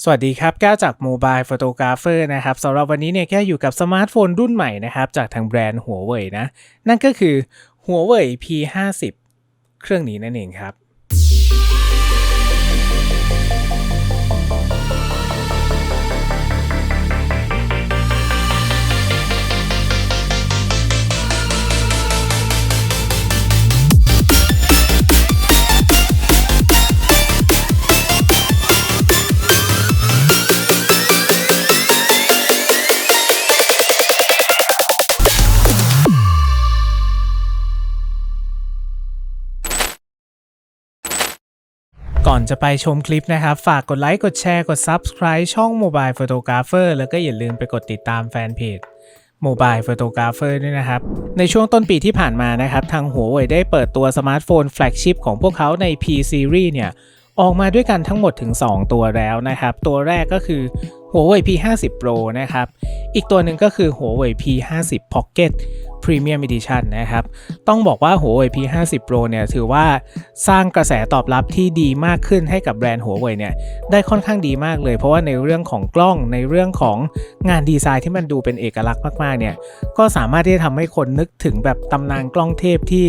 สวัสดีครับแก้วจาก Mobile Photographer นะครับสำหรับวันนี้เนี่ยแก้วอยู่กับสมาร์ทโฟนรุ่นใหม่นะครับ จากทางแบรนด์หัวเว่ยนะ นั่นก็คือหัวเว่ย P50 เครื่องนี้นั่นเองครับ ก่อนจะไปชมคลิปนะครับ ฝากกดไลค์กดแชร์กด Subscribe ช่อง Mobile Photographer แล้วก็อย่าลืมไปกดติดตามแฟนเพจ Mobile Photographer ด้วยนะครับ ในช่วงต้นปีที่ผ่านมานะครับ ทางหัวเว่ยได้เปิดตัวสมาร์ทโฟนแฟลกชิพของพวกเขาใน P Series เนี่ย ออกมาด้วยกันทั้งหมดถึง 2 ตัวแล้วนะครับ ตัวแรกก็คือหัวเว่ย P50 Pro นะครับ อีกตัวหนึ่งก็คือหัวเว่ย P50 Pocket Premium Edition นะครับ ต้องบอกว่าหัวเว่ย P50 Pro เนี่ยถือว่าสร้างกระแสตอบรับที่ดีมากขึ้นให้กับแบรนด์หัวเว่ยเนี่ยได้ค่อนข้างดีมากเลย เพราะว่าในเรื่องของกล้องในเรื่องของงานดีไซน์ที่มันดูเป็นเอกลักษณ์มากๆเนี่ยก็สามารถที่จะทำให้คนนึกถึงแบบตำนานกล้องเทพที่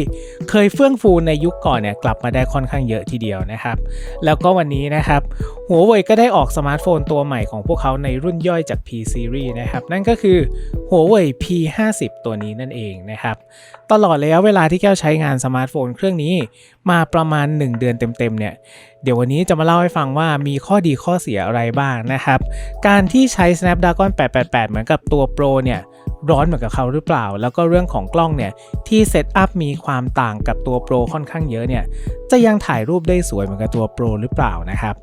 เคยเฟื่องฟูในยุคก่อนเนี่ยกลับมาได้ค่อนข้างเยอะทีเดียวนะครับ แล้วก็วันนี้นะครับหัวเว่ยก็ได้ออกสมาร์ทโฟนตัวใหม่ของพวกเขาในรุ่นย่อยจาก P Series นะครับนั่นก็คือหัวเว่ย P50 ตัวนี้นั่นเองนะครับ ตลอดระยะเวลาที่แก้วใช้งานสมาร์ทโฟนเครื่องนี้มาประมาณ 1 เดือนเต็มๆเนี่ย เดี๋ยววันนี้จะมาเล่าให้ฟังว่ามีข้อดีข้อเสียอะไรบ้างนะครับ การที่ใช้ Snapdragon 888 เหมือนกับตัว Pro เนี่ยร้อนเหมือนกับเขาหรือเปล่า แล้วก็เรื่องของกล้องเนี่ยที่เซตอัพมีความต่างกับตัว Pro ค่อนข้างเยอะเนี่ยจะยังถ่ายรูปได้สวยเหมือนกับตัว Pro หรือเปล่านะครับ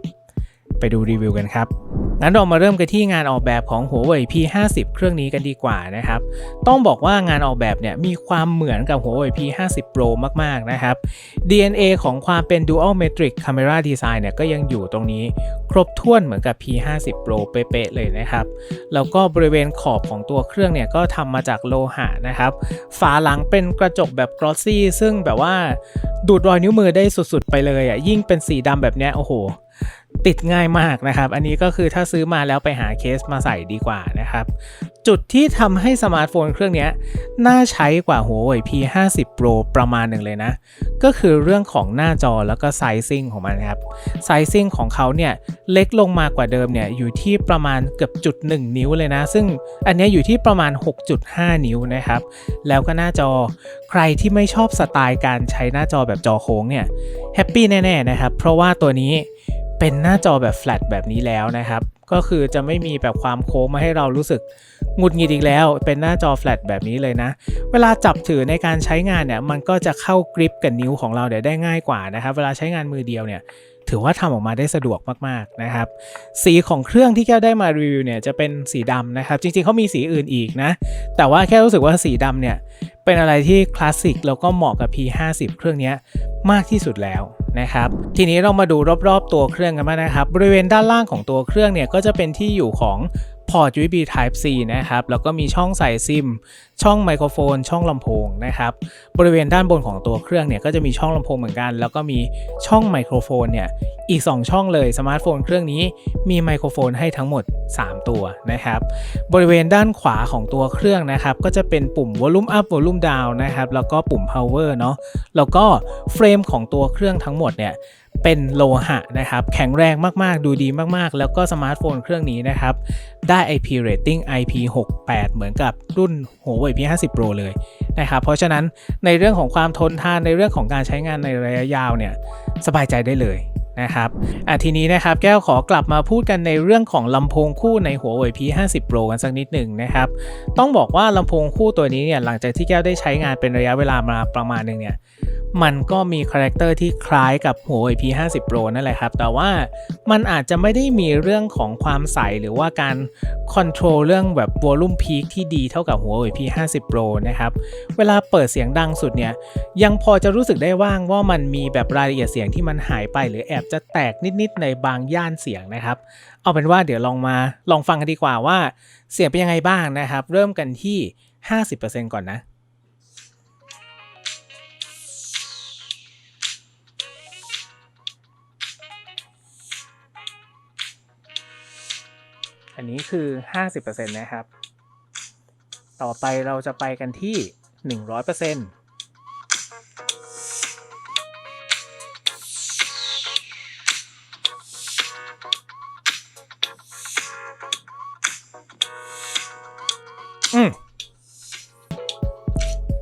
ไปดูรีวิวกันครับงั้นเรามาเริ่มกันที่งานออกแบบของหัวเว่ย P50 เครื่องนี้กันดีกว่านะครับ ต้องบอกว่างานออกแบบเนี่ยมีความเหมือนกับหัวเว่ย P50 Pro มากๆนะครับ DNA ของความเป็น Dual Metric Camera Design เนี่ยก็ยังอยู่ตรงนี้ครบถ้วนเหมือนกับ P50 Pro เป๊ะๆเลยนะครับ แล้วก็บริเวณขอบของตัวเครื่องเนี่ยก็ทำมาจากโลหะนะครับ ฝาหลังเป็นกระจกแบบ glossy ซึ่งแบบว่าดูดรอยนิ้วมือได้สุดๆไปเลยอะยิ่งเป็นสีดำแบบเนี้ยโอ้โห ติดง่ายมากนะครับ อันนี้ก็คือถ้าซื้อมาแล้วไปหาเคสมาใส่ดีกว่านะครับ จุดที่ทำให้สมาร์ทโฟนเครื่องนี้น่าใช้กว่าหัวเว่ย P50 Pro ประมาณหนึ่งเลยนะ ก็คือเรื่องของหน้าจอแล้วก็ไซซิ่งของมันครับ ไซซิ่งของเขาเนี่ยเล็กลงมากว่าเดิมเนี่ยอยู่ที่ประมาณเกือบจุด1นิ้วเลยนะ ซึ่งอันนี้อยู่ที่ประมาณ 6.5 นิ้วนะครับ แล้วก็หน้าจอใครที่ไม่ชอบสไตล์การใช้หน้าจอแบบจอโค้งเนี่ยแฮปปี้แน่ๆนะครับ เพราะว่าตัวนี้ เป็นหน้าจอแบบแฟลตแบบนี้แล้วนะครับ ก็คือจะไม่มีแบบความโค้งมาให้เรารู้สึกหงุดหงิดอีกแล้ว เป็นหน้าจอแฟลตแบบนี้เลยนะ เวลาจับถือในการใช้งานเนี่ยมันก็จะเข้ากริปกับนิ้วของเราเนี่ยได้ง่ายกว่านะครับ เวลาใช้งานมือเดียวเนี่ยถือว่าทำออกมาได้สะดวกมากๆนะครับ สีของเครื่องที่แก้วได้มารีวิวเนี่ยจะเป็นสีดำนะครับ จริงๆเขามีสีอื่นอีกนะ แต่ว่าแค่รู้สึกว่าสีดำเนี่ยเป็นอะไรที่คลาสสิกแล้วก็เหมาะกับ P50 เครื่องนี้มากที่สุดแล้ว นะครับ ทีนี้เรามาดูรอบๆตัวเครื่องกันบ้างนะครับ บริเวณด้านล่างของตัวเครื่องเนี่ยก็จะเป็นที่อยู่ของ พอร์ต USB Type C นะครับ แล้วก็มีช่องใส่ซิม ช่องไมโครโฟน ช่องลำโพงนะครับ บริเวณด้านบนของตัวเครื่องเนี่ย ก็จะมีช่องลำโพงเหมือนกัน แล้วก็มีช่องไมโครโฟนเนี่ย อีก 2 ช่องเลย สมาร์ทโฟนเครื่องนี้มีไมโครโฟนให้ทั้งหมด 3 ตัวนะครับ บริเวณด้านขวาของตัวเครื่องนะครับ ก็จะเป็นปุ่ม volume up volume down นะครับ แล้วก็ปุ่ม power เนาะ แล้วก็เฟรมของตัวเครื่องทั้งหมดเนี่ย เป็นโลหะนะครับ แข็งแรงมากๆ ดูดีมากๆ แล้วก็สมาร์ทโฟนเครื่องนี้นะครับ ได้ IP rating IP68 เหมือนกับรุ่น Huawei P50 Pro เลยนะครับ เพราะฉะนั้นในเรื่องของความทนทานในเรื่องของการใช้งานในระยะยาวเนี่ยสบายใจได้เลยนะครับอะทีนี้นะครับแก้วขอกลับมาพูดกันในเรื่องของลำโพงคู่ใน Huawei P50 Pro กันสักนิดหนึ่งนะครับ ต้องบอกว่าลำโพงคู่ตัวนี้เนี่ยหลังจากที่แก้วได้ใช้งานเป็นระยะเวลามาประมาณหนึ่งเนี่ย มันก็มีคาแรคเตอร์ที่คล้ายกับ Huawei P50 Pro นั่นแหละครับ แต่ว่ามันอาจจะไม่ได้มีเรื่องของความใสหรือว่าการคอนโทรลเรื่องแบบ Volume Peak ที่ดีเท่ากับ Huawei P50 Pro นะครับ เวลาเปิดเสียงดังสุดเนี่ย ยังพอจะรู้สึกได้ว่างว่ามันมีแบบรายละเอียดเสียงที่มันหายไป หรือแอบจะแตกนิดๆในบางย่านเสียงนะครับ เอาเป็นว่าเดี๋ยวลองมาลองฟังกันดีกว่าว่าเสียงเป็นยังไงบ้างนะครับ เริ่มกันที่ 50%ก่อนนะ อันนี้คือ 50%นะครับ ต่อไปเราจะไปกันที่ 100%อืม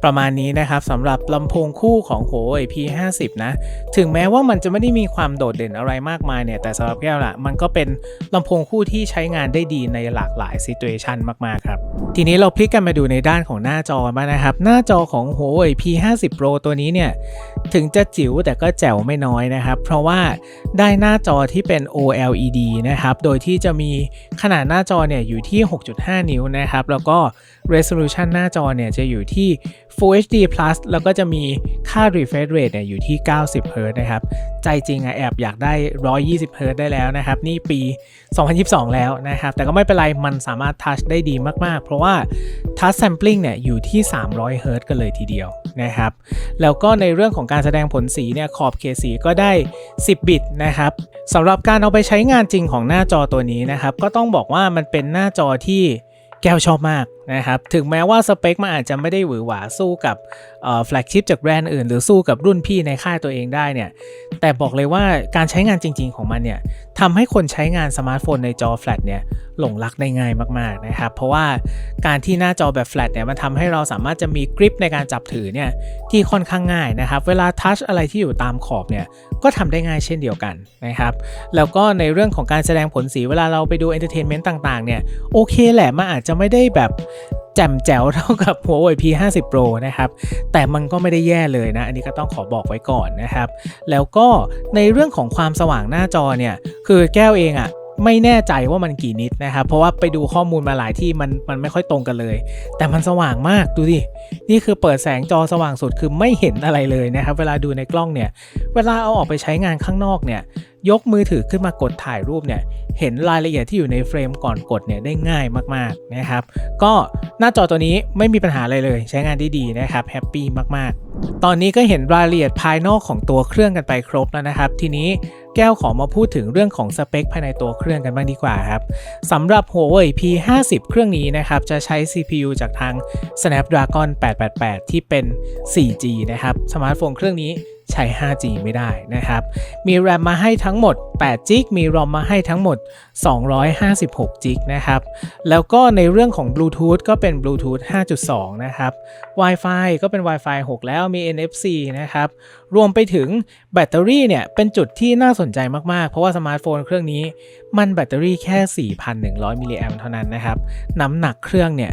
ประมาณนี้นะครับสำหรับลำโพงคู่ของ Huawei P50 นะถึงแม้ว่ามันจะไม่ได้มีความโดดเด่นอะไรมากมายเนี่ยแต่สำหรับแก้วละมันก็เป็นลำโพงคู่ที่ใช้งานได้ดีในหลากหลายซิ t u เ t ชันมากๆครับทีนี้เราพลิกกันมาดูในด้านของหน้าจอบ้านะครับ หน้าจอของ Huawei P50 Pro ตัวนี้เนี่ยถึงจะจิ๋วแต่ก็แจ๋วไม่น้อยนะครับ เพราะว่าได้หน้าจอที่เป็น OLED นะครับโดยที่จะมีขนาดหน้าจอเนี่ยอยู่ที่ 6.5 นิ้วนะครับแล้วก็ resolution หน้าจอเนี่ยจะอยู่ที่ Full HD Plus แล้วก็จะมีค่า refresh rate เนี่ยอยู่ที่ 90 Hz นะครับ ใจจริงอะแอบอยากได้ 120 Hz ได้แล้วนะครับ นี่ปี 2022 แล้วนะครับ แต่ก็ไม่เป็นไร มันสามารถทัชได้ดีมาก ๆ เพราะว่า touch sampling เนี่ยอยู่ที่ 300 Hz กันเลยทีเดียวนะครับ แล้วก็ในเรื่องของการแสดงผลสีเนี่ยขอบเขตสีก็ได้ 10 บิตนะครับสำหรับการเอาไปใช้งานจริงของหน้าจอตัวนี้นะครับ ก็ต้องบอกว่ามันเป็นหน้าจอที่แก้วชอบมาก นะครับถึงแม้ว่าสเปคมันอาจจะไม่ได้หวือหวาสู้กับแฟลกชิพจากแบรนด์อื่น หรือสู้กับรุ่นพี่ในค่ายตัวเองได้เนี่ยแต่บอกเลยว่าการใช้งานจริง ๆของมันเนี่ยทำให้คนใช้งานสมาร์ทโฟนในจอแฟลตเนี่ยหลงรักได้ง่ายมากๆนะครับเพราะว่าการที่หน้าจอแบบแฟลตเนี่ยมันทำให้เราสามารถจะมีกริปในการจับถือเนี่ยที่ค่อนข้างง่ายนะครับเวลาทัชอะไรที่อยู่ตามขอบเนี่ยก็ทำได้ง่ายเช่นเดียวกันนะครับแล้วก็ในเรื่องของการแสดงผลสีเวลาเราไปดูเอนเตอร์เทนเมนต์ต่างๆเนี่ยโอเคแหละมันอาจจะไม่ได้แบบแจ่มแจ๋วเท่ากับ Huawei P50 Pro นะครับ แต่มันก็ไม่ได้แย่เลยนะ อันนี้ก็ต้องขอบอกไว้ก่อนนะครับ แล้วก็ในเรื่องของความสว่างหน้าจอเนี่ย คือแก้วเองอะ่ะ ไม่แน่ใจว่ามันกี่นิตนะครับ เพราะว่าไปดูข้อมูลมาหลายที่มันมันไม่ค่อยตรงกันเลย แต่มันสว่างมากดูดิ นี่คือเปิดแสงจอสว่างสุดคือไม่เห็นอะไรเลยนะครับ เวลาดูในกล้องเนี่ย เวลาเอาออกไปใช้งานข้างนอกเนี่ย ยกมือถือขึ้นมากดถ่ายรูปเนี่ย เห็นรายละเอียดที่อยู่ในเฟรมก่อนกดเนี่ยได้ง่ายมากๆนะครับ ก็หน้าจอตัวนี้ไม่มีปัญหาอะไรเลย ใช้งานได้ดีนะครับแฮปปี้มากๆ ตอนนี้ก็เห็นรายละเอียดภายนอกของตัวเครื่องกันไปครบแล้วนะครับ ทีนี้ แก้วขอมาพูดถึงเรื่องของสเปคภายในตัวเครื่องกันบ้างดีกว่าครับสำหรับ Huawei P50 เครื่องนี้นะครับจะใช้ CPU จากทาง Snapdragon 888 ที่เป็น 4G นะครับสมาร์ทโฟนเครื่องนี้ใช้ 5G ไม่ได้นะครับ มี RAM มาให้ทั้งหมด 8 g b มี ROM มาให้ทั้งหมด 256 g b นะครับ แล้วก็ในเรื่องของ Bluetooth ก็เป็น Bluetooth 5.2 นะครับ Wi-Fi ก็เป็น Wi-Fi 6 แล้วมี NFC นะครับ รวมไปถึงแบตเตอรี่เนี่ย เป็นจุดที่น่าสนใจมาก ๆ เพราะว่าสมาร์ทโฟนเครื่องนี้ มันแบตเตอรี่แค่ 4,100 มิลลิแอมเท่านั้นนะครับ น้ำหนักเครื่องเนี่ย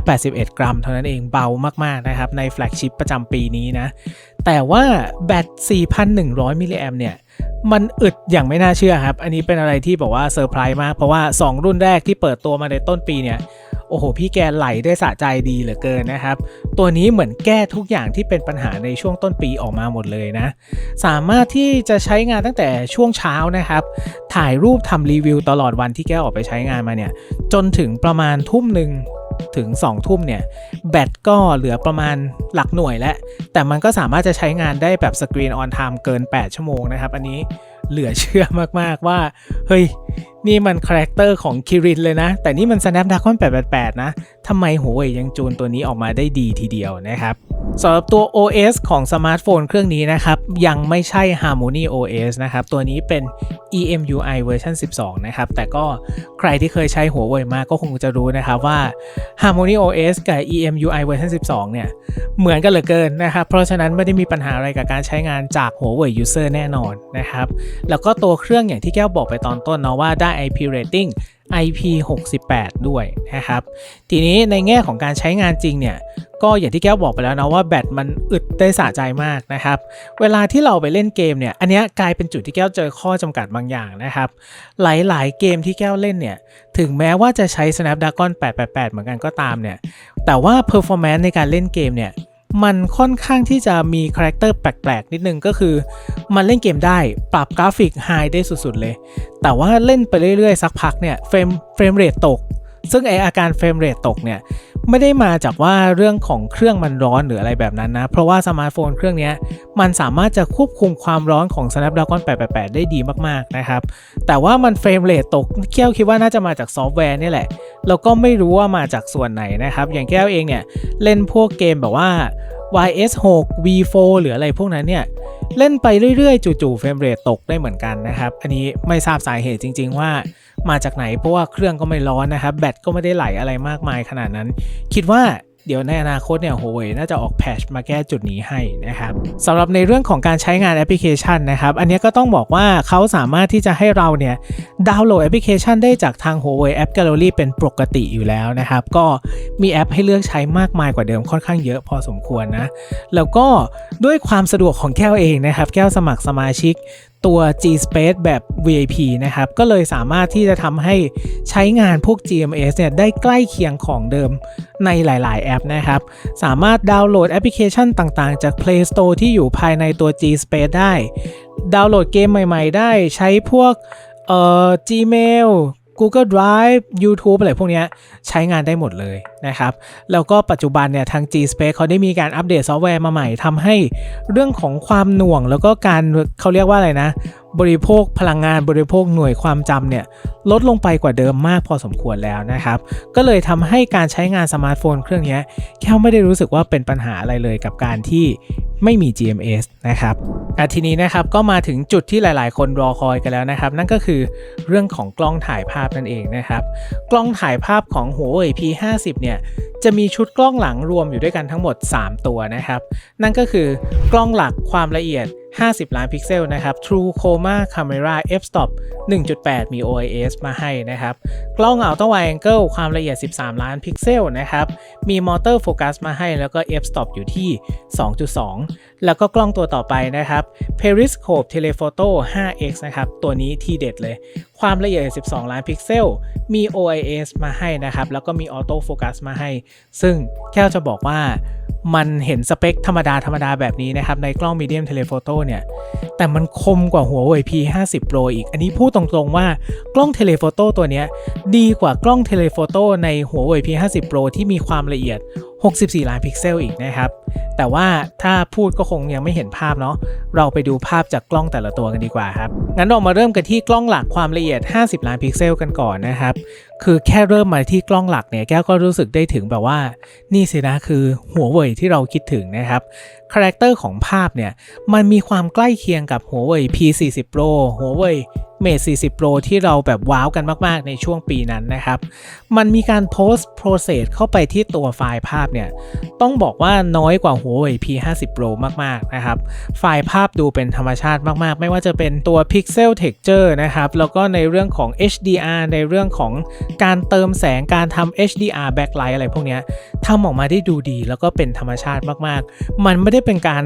181 กรัม เท่านั้นเอง เบามาก ๆ นะครับ ในแฟลกชิปประจำปีนี้นะ แต่ว่าแบต 4,100 มิลลิแอมเนี่ย มันอึดอย่างไม่น่าเชื่อครับ อันนี้เป็นอะไรที่บอกว่าเซอร์ไพรส์มาก เพราะว่า 2 รุ่นแรกที่เปิดตัวมาในต้นปีเนี่ย โอ้โห พี่แกไหลได้สะใจดีเหลือเกินนะครับ ตัวนี้เหมือนแก้ทุกอย่างที่เป็นปัญหาในช่วงต้นปีออกมาหมดเลยนะ สามารถที่จะใช้งานตั้งแต่ช่วงเช้านะครับ ถ่ายรูปทำรีวิวตลอดวันที่แกออกไปใช้งานมาเนี่ย จนถึงประมาณทุ่มหนึ่ง ถึง2ทุ่มเนี่ย แบตก็เหลือประมาณหลักหน่วยแล้ว แต่มันก็สามารถจะใช้งานได้แบบสกรีนออนไทม์เกิน 8 ชั่วโมงนะครับ อันนี้เหลือเชื่อมากๆว่า เฮ้ย นี่มันคาแรคเตอร์ของคิรินเลยนะ แต่นี่มัน Snapdragon 888 นะทำไมหัวเว่ยยังจูนตัวนี้ออกมาได้ดีทีเดียวนะครับสำหรับตัว OS ของสมาร์ทโฟนเครื่องนี้นะครับ ยังไม่ใช่ Harmony OS นะครับ ตัวนี้เป็น EMUI เวอร์ชัน12 นะครับ แต่ก็ใครที่เคยใช้หัวเว่ยมาก็คงจะรู้นะครับว่า Harmony OS กับ EMUI เวอร์ชัน12 เนี่ย เหมือนกันเหลือเกินนะครับ เพราะฉะนั้นไม่ได้มีปัญหาอะไรกับการใช้งานจากหัวเว่ย user แน่นอนนะครับ แล้วก็ตัวเครื่องอย่างที่แก้วบอกไปตอนต้นเนาะว่าได้ IP rating IP68 ด้วยนะครับ ทีนี้ในแง่ของการใช้งานจริงเนี่ย ก็อย่างที่แก้วบอกไปแล้วนะว่าแบตมันอึดได้สะใจมากนะครับ เวลาที่เราไปเล่นเกมเนี่ย อันนี้กลายเป็นจุดที่แก้วเจอข้อจำกัดบางอย่างนะครับ หลายๆ เกมที่แก้วเล่นเนี่ย ถึงแม้ว่าจะใช้ Snapdragon 888 เหมือนกันก็ตามเนี่ย แต่ว่า performance ในการเล่นเกมเนี่ย มันค่อนข้างที่จะมีคาแรคเตอร์แปลกๆ นิดนึงก็คือ มันเล่นเกมได้ปรับกราฟิกไฮได้สุดๆเลย แต่ว่าเล่นไปเรื่อยๆ สักพักเนี่ยเฟรมเฟรมเรทตก ซึ่งไออาการเฟรมเรทตกเนี่ย ไม่ได้มาจากว่าเรื่องของเครื่องมันร้อนหรืออะไรแบบนั้นนะ เพราะว่าสมาร์ทโฟนเครื่องนี้มันสามารถจะควบคุมความร้อนของ Snapdragon 888 ได้ดีมากๆนะครับ แต่ว่ามันเฟรมเรทตกแก้วคิดว่าน่าจะมาจากซอฟต์แวร์นี่แหละ แล้วก็ไม่รู้ว่ามาจากส่วนไหนนะครับ อย่างแก้วเองเนี่ยเล่นพวกเกมแบบว่า YS6 V4 หรืออะไรพวกนั้นเนี่ยเล่นไปเรื่อยๆ จู่ๆเฟรมเรทตกได้เหมือนกันนะครับ อันนี้ไม่ทราบสาเหตุจริง ๆ ว่า มาจากไหน เพราะว่าเครื่องก็ไม่ร้อนนะครับแบตก็ไม่ได้ไหลอะไรมากมายขนาดนั้น คิดว่าเดี๋ยวในอนาคตเนี่ย Huawei น่าจะออกแพชมาแก้จุดนี้ให้นะครับสำหรับในเรื่องของการใช้งานแอปพลิเคชันนะครับ อันนี้ก็ต้องบอกว่าเขาสามารถที่จะให้เราเนี่ยดาวน์โหลดแอปพลิเคชันได้จากทาง Huawei App Gallery เป็นปกติอยู่แล้วนะครับ ก็มีแอปให้เลือกใช้มากมายกว่าเดิมค่อนข้างเยอะพอสมควรนะ แล้วก็ด้วยความสะดวกของแก้วเองนะครับ แก้วสมัครสมาชิกตัว G Space แบบ VIP นะครับ ก็เลยสามารถที่จะทำให้ใช้งานพวก GMS เนี่ยได้ใกล้เคียงของเดิมในหลาย ๆ แอปนะครับ สามารถดาวน์โหลดแอปพลิเคชันต่าง ๆ จาก Play Store ที่อยู่ภายในตัว G Space ได้ ดาวน์โหลดเกมใหม่ ๆ ได้ ใช้พวกเอ่อ Gmail Google Drive YouTube อะไรพวกนี้ใช้งานได้หมดเลยนะครับ แล้วก็ปัจจุบันเนี่ยทาง G Space เขาได้มีการอัปเดตซอฟต์แวร์มาใหม่ทำให้เรื่องของความหน่วงแล้วก็การเขาเรียกว่าอะไรนะ บริโภคพลังงานบริโภคหน่วยความจำเนี่ยลดลงไปกว่าเดิมมากพอสมควรแล้วนะครับ ก็เลยทำให้การใช้งานสมาร์ทโฟนเครื่องนี้แค่ไม่ได้รู้สึกว่าเป็นปัญหาอะไรเลยกับการที่ไม่มี GMS นะครับอะทีนี้นะครับก็มาถึงจุดที่หลาย ๆ คนรอคอยกันแล้วนะครับ นั่นก็คือเรื่องของกล้องถ่ายภาพนั่นเองนะครับ กล้องถ่ายภาพของ Huawei P50 เนี่ยจะมีชุดกล้องหลังรวมอยู่ด้วยกันทั้งหมด 3 ตัวนะครับ นั่นก็คือกล้องหลักความละเอียด 50 ล้านพิกเซลนะครับ True Chroma Camera f-stop 1.8 มี OIS มาให้นะครับ กล้อง Ultra Wide Angle ความละเอียด 13 ล้านพิกเซลนะครับ มีมอเตอร์โฟกัสมาให้แล้วก็ f-stop อยู่ที่ 2.2 แล้วก็กล้องตัวต่อไปนะครับ Periscope Telephoto 5x นะครับ ตัวนี้ที่เด็ดเลย ความละเอียด 12 ล้านพิกเซล มี OIS มาให้นะครับ แล้วก็มีออโต้โฟกัสมาให้ ซึ่งแก้วจะบอกว่ามันเห็นสเปคธรรมดาธรรมดาแบบนี้นะครับ ในกล้อง Medium Telephoto เนี่ย แต่มันคมกว่า Huawei P50 Pro อีก อันนี้พูดตรงๆว่ากล้อง Telephoto ตัวเนี้ยดีกว่ากล้อง Telephoto ใน Huawei P50 Pro ที่มีความละเอียด 64 ล้านพิกเซลอีกนะครับแต่ว่าถ้าพูดก็คงยังไม่เห็นภาพเนาะ เราไปดูภาพจากกล้องแต่ละตัวกันดีกว่าครับ งั้นเรามาเริ่มกันที่กล้องหลักความละเอียด 50 ล้านพิกเซลกันก่อนนะครับ คือแค่เริ่มมาที่กล้องหลักเนี่ยแก้วก็รู้สึกได้ถึงแบบว่า นี่สินะคือหัวเว่ยที่เราคิดถึงนะครับ คาแรคเตอร์ของภาพเนี่ยมันมีความใกล้เคียงกับหัวเว่ย P40 Pro หัวเว่ย Mate 40 Pro ที่เราแบบว้าวกันมากๆ ในช่วงปีนั้นนะครับ มันมีการ post process เข้าไปที่ตัวไฟล์ภาพเนี่ย ต้องบอกว่าน้อยกว่า Huawei P50 Pro มากๆนะครับ ไฟล์ภาพดูเป็นธรรมชาติมากๆ ไม่ว่าจะเป็นตัว Pixel Texture นะครับ แล้วก็ในเรื่องของ HDR ในเรื่องของการเติมแสงการทำ HDR backlight อะไรพวกนี้ทำออกมาได้ดูดีแล้วก็เป็นธรรมชาติมากๆ มันไม่ได้เป็นการ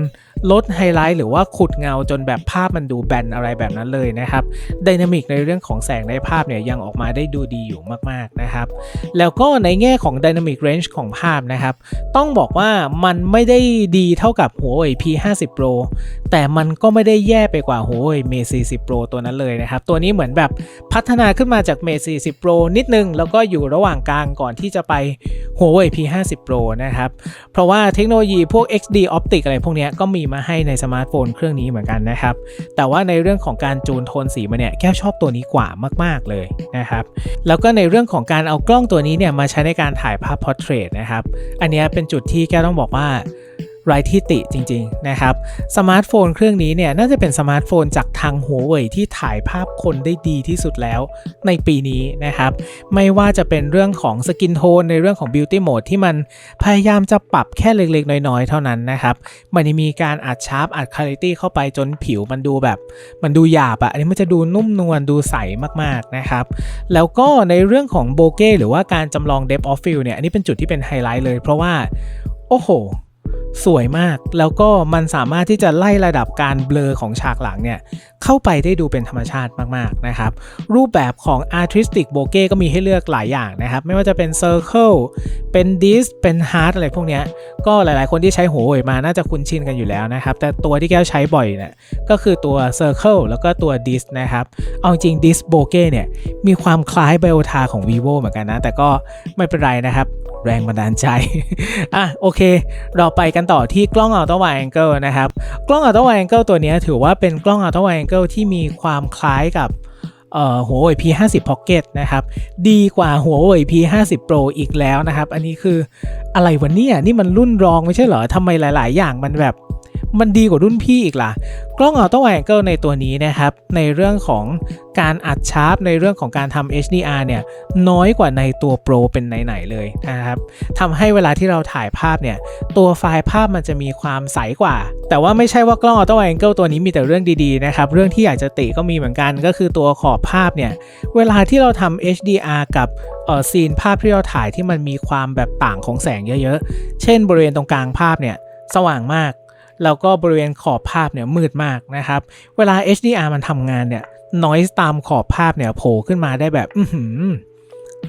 ลดไฮไลท์หรือว่าขุดเงาจนแบบภาพมันดูแบนอะไรแบบนั้นเลยนะครับดินามิกในเรื่องของแสงในภาพเนี่ยยังออกมาได้ดูดีอยู่มากๆนะครับ แล้วก็ในแง่ของ Dynamic Range ของภาพนะครับ ต้องบอกว่ามันไม่ไม่ได้ดีเท่ากับ Huawei P50 Pro แต่มันก็ไม่ได้แย่ไปกว่า Huawei Mate 40 Pro ตัวนั้นเลยนะครับ ตัวนี้เหมือนแบบพัฒนาขึ้นมาจาก Mate 40 Pro นิดนึง แล้วก็อยู่ระหว่างกลางก่อนที่จะไป Huawei P50 Pro นะครับ เพราะว่าเทคโนโลยีพวก XD Optic อะไรพวกนี้ก็มีมาให้ในสมาร์ทโฟนเครื่องนี้เหมือนกันนะครับ แต่ว่าในเรื่องของการจูนโทนสีมาเนี่ยแก้วชอบตัวนี้กว่ามาก ๆเลยนะครับแล้วก็ในเรื่องของการเอากล้องตัวนี้เนี่ยมาใช้ในการถ่ายภาพพอร์เทรตนะครับอันนี้เป็นจุดที่แก้วต้องบอกว่า ไร้ที่ติจริงๆนะครับสมาร์ทโฟนเครื่องนี้เนี่ยน่าจะเป็นสมาร์ทโฟนจากทางหัวเว่ยที่ถ่ายภาพคนได้ดีที่สุดแล้วในปีนี้นะครับไม่ว่าจะเป็นเรื่องของสกินโทนในเรื่องของ Beauty Mode ที่มันพยายามจะปรับแค่เล็กๆ น้อยๆ เท่านั้นนะครับมันมีการอัดชาร์ปอัดคุณ i t y เข้าไปจนผิวมันดูแบบ มันดูหยาบอะอันนี้มันจะดูนุ่มนวลดูใสมากๆนะครับแล้วก็ในเรื่องของโบเก้หรือว่าการจำลอง depth of field เนี่ยอันนี้เป็นจุดที่เป็นไฮไลท์เลย เพราะว่าโอ้โห สวยมาก แล้วก็มันสามารถที่จะไล่ระดับการเบลอของฉากหลังเนี่ย เข้าไปได้ดูเป็นธรรมชาติมาก ๆ นะครับ รูปแบบของ artistic bokeh ก็มีให้เลือกหลายอย่างนะครับ ไม่ว่าจะเป็น circle เป็น dis เป็น heart อะไรพวกนี้ก็หลายๆ คนที่ใช้หัวเว่ยมาน่าจะคุ้นชินกันอยู่แล้วนะครับ แต่ตัวที่แก้วใช้บ่อยเนี่ยก็คือตัว circle แล้วก็ตัว dis นะครับ เอาจริง dis bokeh เนี่ยมีความคล้ายไบโอทาของ vivo เหมือนกันนะ แต่ก็ไม่เป็นไรนะครับ แรงบันดาลใจ อะโอเค เราไปกันต่อที่กล้อง Auto Wide Angle นะครับ กล้อง Auto Wide Angle ตัวนี้ถือว่าเป็นกล้อง Auto Wide Angle ที่มีความคล้ายกับเอ่อหัวเว่ย P50 Pocket นะครับ ดีกว่าหัวเว่ย P50 Pro อีกแล้วนะครับ อันนี้คืออะไรวะเนี่ย นี่มันรุ่นรองไม่ใช่เหรอทำไมหลาย ๆ อย่างมันแบบ มันดีกว่ารุ่นพี่อีกล่ะ กล้อง Auto Wide Angle ในตัวนี้นะครับ ในเรื่องของการอัดชาร์ปในเรื่องของการทำ HDR เนี่ย น้อยกว่าในตัว Pro เป็นไหนๆเลยนะครับทำให้เวลาที่เราถ่ายภาพเนี่ย ตัวไฟล์ภาพมันจะมีความใสกว่า แต่ว่าไม่ใช่ว่ากล้อง Auto Wide Angle ตัวนี้มีแต่เรื่องดีๆนะครับ เรื่องที่อยากจะติก็มีเหมือนกัน ก็คือตัวขอบภาพเนี่ย เวลาที่เราทำ HDR กับเอ่อซีนภาพที่เราถ่ายที่มันมีความแบบต่างของแสงเยอะๆ เช่น บริเวณตรงกลางภาพเนี่ยสว่างมาก แล้วก็บริเวณขอบภาพเนี่ยมืดมากนะครับ เวลา HDR มันทำงานเนี่ย noise ตามขอบภาพเนี่ยโผล่ขึ้นมาได้แบบอื้อหือ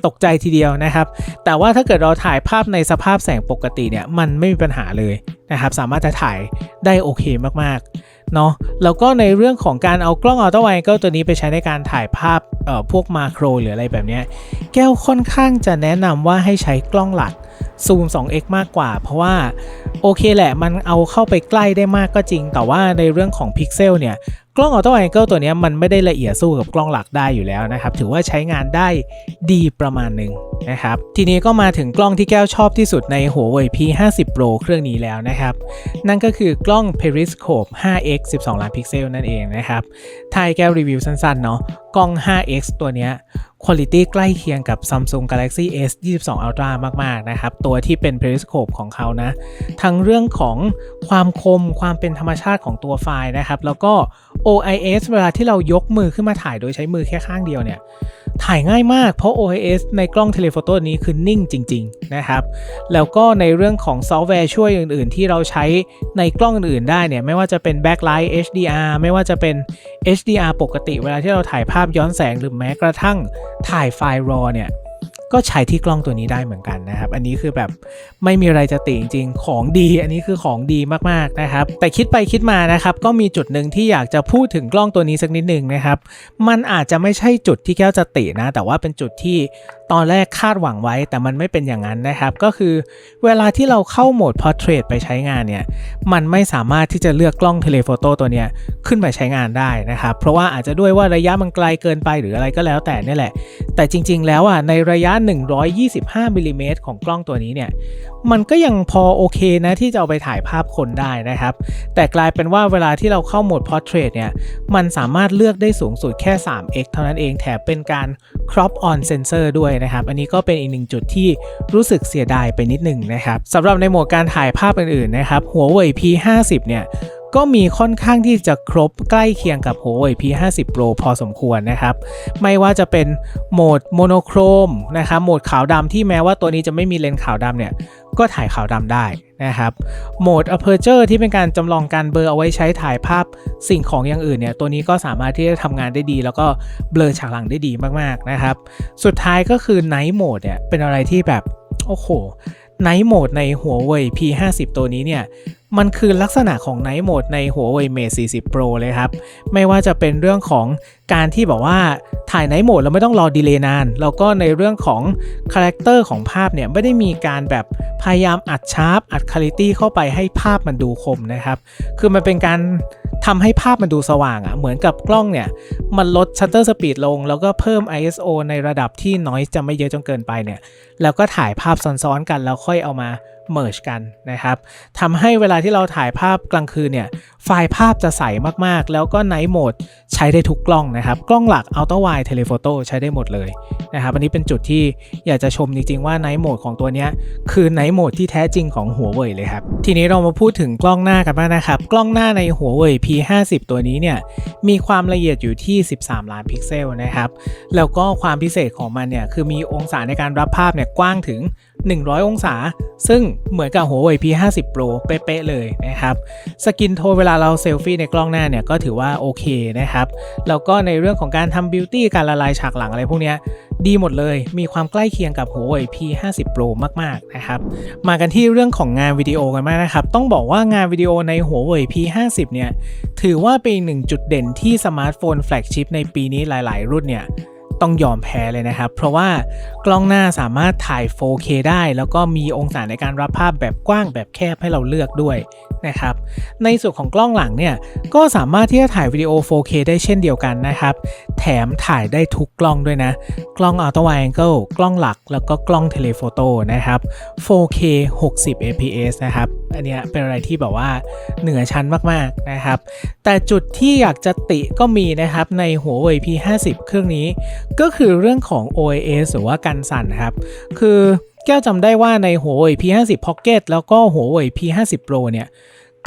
ตกใจทีเดียวนะครับ แต่ว่าถ้าเกิดเราถ่ายภาพในสภาพแสงปกติเนี่ยมันไม่มีปัญหาเลยนะครับ สามารถจะถ่ายได้โอเคมากๆ เนาะแล้วก็ในเรื่องของการเอากล้องออโต้ไว้ก็ตัวนี้ไปใช้ในการถ่ายภาพเอ่อพวกมาโครหรืออะไรแบบนี้แก้วค่อนข้างจะแนะนำว่าให้ใช้กล้องหลักซูม 2x มากกว่า เพราะว่าโอเคแหละมันเอาเข้าไปใกล้ได้มากก็จริง แต่ว่าในเรื่องของพิกเซลเนี่ย กล้องออโต้ไอเกิลตัวนี้มันไม่ได้ละเอียดสู้กับกล้องหลักได้อยู่แล้วนะครับ ถือว่าใช้งานได้ดีประมาณหนึ่งนะครับ ทีนี้ก็มาถึงกล้องที่แก้วชอบที่สุดในหัวเว่ย P50 Pro เครื่องนี้แล้วนะครับ นั่นก็คือกล้อง Periscope 5x 12 ล้านพิกเซลนั่นเองนะครับไทยแก้วรีวิวสั้นๆเนาะกล้อง 5x ตัวเนี้ย คุณภาพใกล้เคียงกับ Samsung Galaxy S 22 Ultra มาก ๆ นะครับ ตัวที่เป็น Periscope ของเขานะ ทั้งเรื่องของความคมความเป็นธรรมชาติของตัวไฟล์นะครับ แล้วก็ OIS เวลาที่เรายกมือขึ้นมาถ่ายโดยใช้มือแค่ข้างเดียวเนี่ย ถ่ายง่ายมากเพราะ OIS ในกล้องเทเลโฟโต้นี้คือนิ่งจริง ๆ นะครับ แล้วก็ในเรื่องของซอฟต์แวร์ช่วยอื่น ๆ ที่เราใช้ในกล้องอื่น ๆ ได้เนี่ย ไม่ว่าจะเป็น backlight HDR ไม่ว่าจะเป็น HDR ปกติ เวลาที่เราถ่ายภาพย้อนแสงหรือแม้กระทั่งถ่ายไฟล์ RAW เนี่ย ก็ใช้ที่กล้องตัวนี้ได้เหมือนกันนะครับ อันนี้คือแบบไม่มีอะไรจะติจริงๆ ของดี อันนี้คือของดีมากๆนะครับ แต่คิดไปคิดมานะครับ ก็มีจุดหนึ่งที่อยากจะพูดถึงกล้องตัวนี้สักนิดหนึ่งนะครับ มันอาจจะไม่ใช่จุดที่แก้วจะตินะ แต่ว่าเป็นจุดที่ตอนแรกคาดหวังไว้ แต่มันไม่เป็นอย่างนั้นนะครับ ก็คือเวลาที่เราเข้าโหมด Portrait ไปใช้งานเนี่ย มันไม่สามารถที่จะเลือกกล้องเทเลโฟโต้ตัวเนี้ยขึ้นไปใช้งานได้นะครับ เพราะว่าอาจจะด้วยว่าระยะมันไกลเกินไปหรืออะไรก็แล้วแต่นี่แหละ แต่จริง ๆ แล้วอะในระยะ125มิลลิเมตรของกล้องตัวนี้เนี่ย มันก็ยังพอโอเคนะที่จะเอาไปถ่ายภาพคนได้นะครับ แต่กลายเป็นว่าเวลาที่เราเข้าโหมด Portrait เนี่ย มันสามารถเลือกได้สูงสุดแค่ 3x เท่านั้นเองแถมเป็นการ crop on sensor ด้วยนะครับ อันนี้ก็เป็นอีกหนึ่งจุดที่รู้สึกเสียดายไปนิดหนึ่งนะครับสำหรับในโหมดการถ่ายภาพอื่นๆนะครับ หัวเว่ย P50 เนี่ย ก็มีค่อนข้างที่จะครบใกล้เคียงกับ Huawei P50 Pro พอสมควรนะครับ ไม่ว่าจะเป็นโหมดโมโนโครมนะครับโหมดขาวดำที่แม้ว่าตัวนี้จะไม่มีเลนส์ขาวดำเนี่ย ก็ถ่ายขาวดำได้นะครับโหมด Aperture ที่เป็นการจำลองการเบลอเอาไว้ใช้ถ่ายภาพสิ่งของอย่างอื่นเนี่ยตัวนี้ก็สามารถที่จะทำงานได้ดี แล้วก็เบลอฉากหลังได้ดีมากๆนะครับ สุดท้ายก็คือ Night Mode เนี่ยเป็นอะไรที่แบบ โอ้โห Night Mode ในหัวเว่ย P50 ตัวนี้เนี่ย มันคือลักษณะของ Night Mode ในหัวเว่ย Mate 40 Pro เลยครับ ไม่ว่าจะเป็นเรื่องของการที่แบบว่าถ่าย Night Mode เราไม่ต้องรอดีเลย์นาน แล้วก็ในเรื่องของคาแรคเตอร์ของภาพเนี่ย ไม่ได้มีการแบบพยายามอัดชาร์ปอัดคุณ i t y เข้าไปให้ภาพมันดูคมนะครับ คือมันเป็นการทำให้ภาพมันดูสว่างอะ่ะ เหมือนกับกล้องเนี่ย มันลดชัตเตอร์สปีดลง แล้วก็เพิ่ม ISO ในระดับที่ noise จะไม่เยอะจนเกินไปเนี่ย แล้วก็ถ่ายภาพซ้อนๆกันแล้วค่อยเอามา merge กันนะครับทำให้เวลาที่เราถ่ายภาพกลางคืนเนี่ย ไฟล์ภาพจะใสมากๆ แล้วก็ night mode ใช้ได้ทุกกล้องนะครับ กล้องหลัก ultra wide telephoto ใช้ได้หมดเลยนะครับ อันนี้เป็นจุดที่อยากจะชมจริงๆว่า night mode ของตัวนี้คือ night mode ที่แท้จริงของหัวเว่ยเลยครับ ทีนี้เรามาพูดถึงกล้องหน้ากันบ้างนะครับ กล้องหน้าในหัวเว่ย P50 ตัวนี้เนี่ย มีความละเอียดอยู่ที่ 13 ล้านพิกเซลนะครับ แล้วก็ความพิเศษของมันเนี่ย คือมีองศาในการรับภาพเนี่ยกว้างถึง 100 องศา ซึ่งเหมือนกับ Huawei P50 Pro เป๊ะๆเลยนะครับสกินโทนเวลาเราเซลฟี่ในกล้องหน้าเนี่ยก็ถือว่าโอเคนะครับแล้วก็ในเรื่องของการทำบิวตี้การละลายฉากหลังอะไรพวกนี้ดีหมดเลย มีความใกล้เคียงกับ Huawei P50 Pro มากๆนะครับมากันที่เรื่องของงานวิดีโอกันมากนะครับต้องบอกว่างานวิดีโอใน Huawei P50 เนี่ยถือว่าเป็นหนึ่งจุดเด่นที่สมาร์ทโฟนแฟลกชิพในปีนี้หลาย ๆ รุ่นเนี่ยต้องยอมแพ้เลยนะครับ เพราะว่า กล้องหน้าสามารถถ่าย 4K ได้ แล้วก็มีองศาในการรับภาพแบบกว้างแบบแคบให้เราเลือกด้วยนะครับ ในส่วนของกล้องหลังเนี่ยก็สามารถที่จะถ่ายวิดีโอ 4K ได้เช่นเดียวกันนะครับ แถมถ่ายได้ทุกกล้องด้วยนะ กล้อง Ultra Wide Angle กล้องหลัก แล้วก็กล้องเทเลโฟโต้นะครับ 4K 60 fps นะครับ อันเนี้ยเป็นอะไรที่แบบว่าเหนือชั้นมากๆนะครับ แต่จุดที่อยากจะติก็มีนะครับในหัวเว่ย P50 เครื่องนี้ ก็คือเรื่องของ OIS หรือว่ากันสั่นครับ คือแก้วจำได้ว่าในหัวเว่ย P50 Pocket แล้วก็หัวเว่ย P50 Pro เนี่ย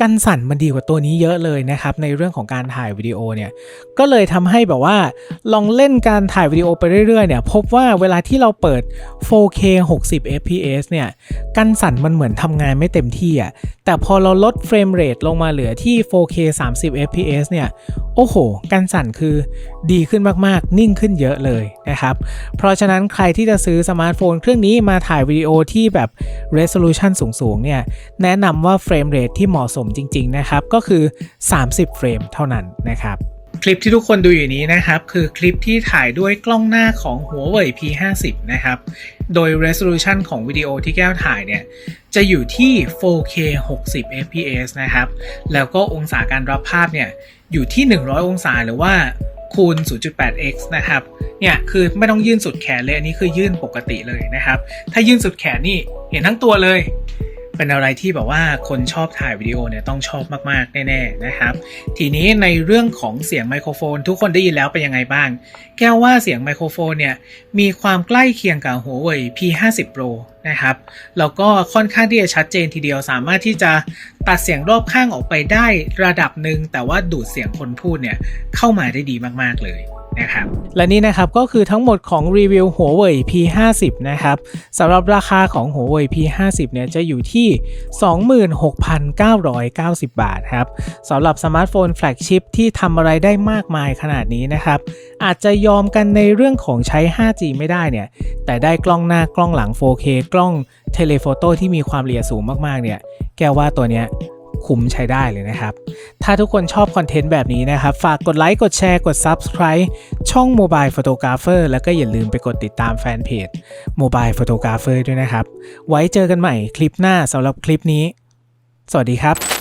กันสั่นมันดีกว่าตัวนี้เยอะเลยนะครับในเรื่องของการถ่ายวิดีโอเนี่ยก็เลยทำให้แบบว่าลองเล่นการถ่ายวิดีโอไปเรื่อยๆเนี่ยพบว่าเวลาที่เราเปิด 4K 60 fps เนี่ยกันสั่นมันเหมือนทำงานไม่เต็มที่อะแต่พอเราลดเฟรมเรทลงมาเหลือที่ 4K 30 fps เนี่ยโอ้โห กันสั่นคือดีขึ้นมากๆ นิ่งขึ้นเยอะเลยนะครับ เพราะฉะนั้นใครที่จะซื้อสมาร์ทโฟนเครื่องนี้มาถ่ายวิดีโอที่แบบ resolution สูงๆเนี่ยแนะนำว่าเฟรมเรทที่เหมาะสมจริง ๆ นะครับ ก็คือ 30 เฟรมเท่านั้นนะครับคลิปที่ทุกคนดูอยู่นี้นะครับ คือคลิปที่ถ่ายด้วยกล้องหน้าของหัวเว่ย P50 นะครับ โดย resolution ของวิดีโอที่แก้วถ่ายเนี่ย จะอยู่ที่ 4K 60 fps นะครับ แล้วก็องศาการรับภาพเนี่ย อยู่ที่ 100 องศาหรือว่าคูณ 0.8x นะครับ เนี่ย คือไม่ต้องยื่นสุดแขนเลย อันนี้คือยื่นปกติเลยนะครับ ถ้ายื่นสุดแขนนี่ เห็นทั้งตัวเลย เป็นอะไรที่แบบว่าคนชอบถ่ายวิดีโอเนี่ยต้องชอบมากๆแน่ๆนะครับ ทีนี้ในเรื่องของเสียงไมโครโฟน ทุกคนได้ยินแล้วเป็นยังไงบ้าง แก้วว่าเสียงไมโครโฟนเนี่ยมีความใกล้เคียงกับหัวเว่ย P50 Pro นะครับแล้วก็ค่อนข้างที่จะชัดเจนทีเดียวสามารถที่จะตัดเสียงรอบข้างออกไปได้ระดับหนึ่งแต่ว่าดูดเสียงคนพูดเนี่ยเข้ามาได้ดีมากๆเลย นะครับและนี่นะครับก็คือทั้งหมดของรีวิวหัวเว่ย P50 นะครับสำหรับราคาของหัวเว่ย P50 เนี่ยจะอยู่ที่ 26,990 บาทครับสำหรับสมาร์ทโฟนแฟลกชิพที่ทำอะไรได้มากมายขนาดนี้นะครับอาจจะยอมกันในเรื่องของใช้ 5G ไม่ได้เนี่ยแต่ได้กล้องหน้ากล้องหลัง 4K กล้องเทเลโฟโต้ที่มีความละเอียดสูงมากๆเนี่ยแกว่าตัวเนี้ย คุ้มใช้ได้เลยนะครับ ถ้าทุกคนชอบคอนเทนต์แบบนี้นะครับ ฝากกดไลค์กดแชร์กด Subscribe ช่อง Mobile Photographer แล้วก็อย่าลืมไปกดติดตามแฟนเพจ Mobile Photographer ด้วยนะครับ ไว้เจอกันใหม่คลิปหน้าสำหรับคลิปนี้ สวัสดีครับ